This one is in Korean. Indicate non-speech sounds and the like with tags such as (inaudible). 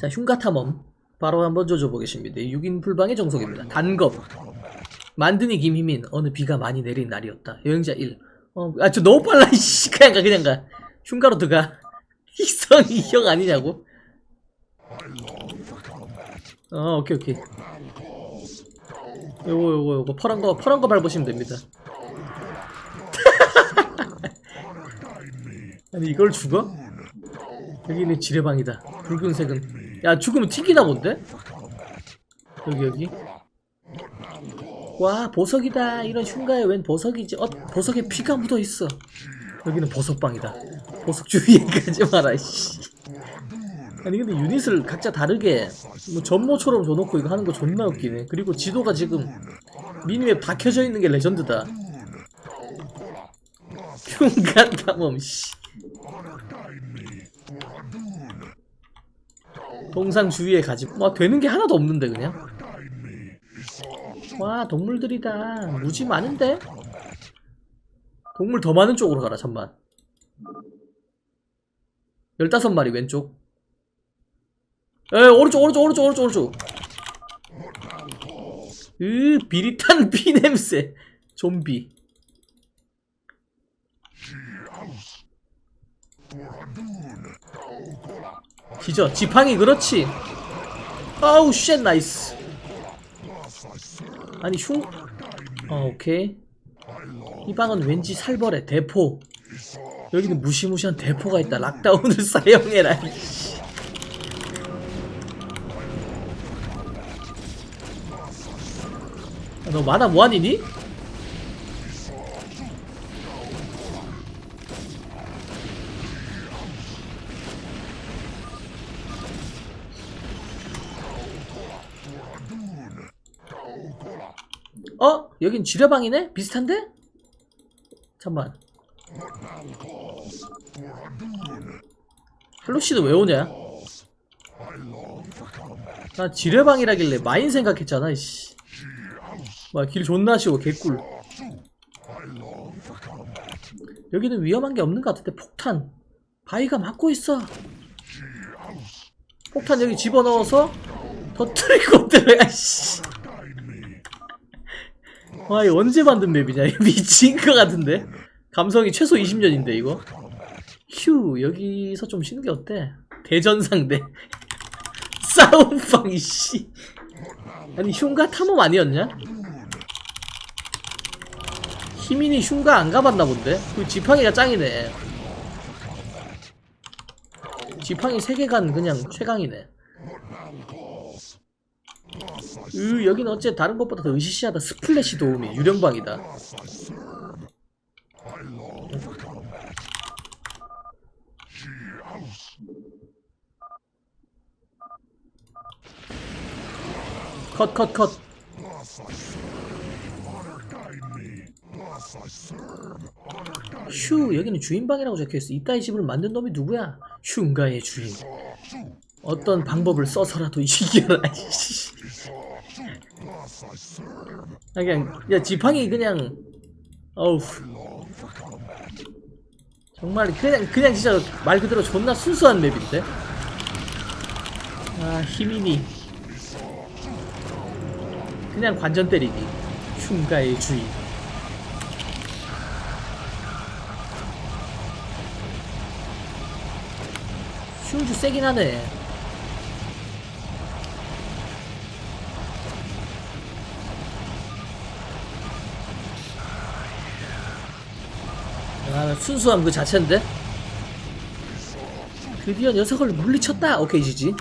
자, 흉가탐험. 바로 한번 조져보겠습니다. 6인 불방의 정석입니다. 단겁. 만드니 김희민. 어느 비가 많이 내린 날이었다. 여행자 1. 어, 아, 저 너무 빨라, 이씨. 그냥 가, 그냥 가. 흉가로 들어가. 희성 이 형 아니냐고? 어, 오케이, 오케이. 요거, 요거, 요거. 파란 거, 파란 거 밟으시면 됩니다. (laughs) 아니, 이걸 죽어? 여기는 지뢰방이다. 붉은색은. 야, 죽으면 튀기나 본데? 여기, 여기. 와, 보석이다. 이런 흉가에 웬 보석이지? 어, 보석에 피가 묻어 있어. 여기는 보석방이다. 보석 주위에 가지 마라, 씨. 아니, 근데 유닛을 각자 다르게, 뭐, 전모처럼 줘놓고 이거 하는 거 존나 웃기네. 그리고 지도가 지금, 미니맵 다 켜져 있는 게 레전드다. 흉가 탐험, 씨. 동상 주위에 가지. 와, 되는 게 하나도 없는데, 그냥. 와, 동물들이다. 무지 많은데? 동물 더 많은 쪽으로 가라, 잠만. 15마리 왼쪽. 에, 오른쪽, 오른쪽, 오른쪽, 오른쪽, 오른쪽. 으, 비릿한 (laughs) 피 냄새. 좀비. 기저, 지팡이, 그렇지. 아우, 쉣, 나이스. 아니, 흉, 어, 오케이. 이 방은 왠지 살벌해, 대포. 여기는 무시무시한 대포가 있다. 락다운을 (laughs) 사용해라. 아, 너 만화 무한이니? 어? 여긴 지뢰방이네? 비슷한데? 잠만. 헬로씨는 왜 오냐? 나 지뢰방이라길래 마인 생각했잖아, 이씨. 와, 길 존나 쉬워, 개꿀. 여기는 위험한 게 없는 것 같은데, 폭탄. 바위가 막고 있어. 폭탄 여기 집어넣어서 터뜨리고 들어가, 씨. 와, 이거 언제 만든 맵이냐? (laughs) 미친 것 같은데? 감성이 최소 20년인데, 이거? 휴, 여기서 좀 쉬는 게 어때? 대전상대. (laughs) 싸움방, 이씨. 아니, 흉가 탐험 아니었냐? 희민이 흉가 안 가봤나 본데? 그 지팡이가 짱이네. 지팡이 세계관 그냥 최강이네. 으, 여기는 어째 다른 것보다 더 으시시하다. 스플래시 도움이 유령방이다. 컷, 컷, 컷. 휴, 여기는 주인방이라고 적혀있어. 이따위 집을 만든 놈이 누구야? 흉가의 주인. 어떤 방법을 써서라도. (laughs) 이씨. 아, 그냥, 야, 지팡이 그냥, 어우. 정말, 그냥, 그냥 진짜 말 그대로 존나 순수한 맵인데? 아, 희민이. 그냥 관전 때리기. 흉가의 주인. 흉주 세긴 하네. 아, 순수함 그 자체인데? 드디어 녀석을 물리쳤다! 오케이, 지지.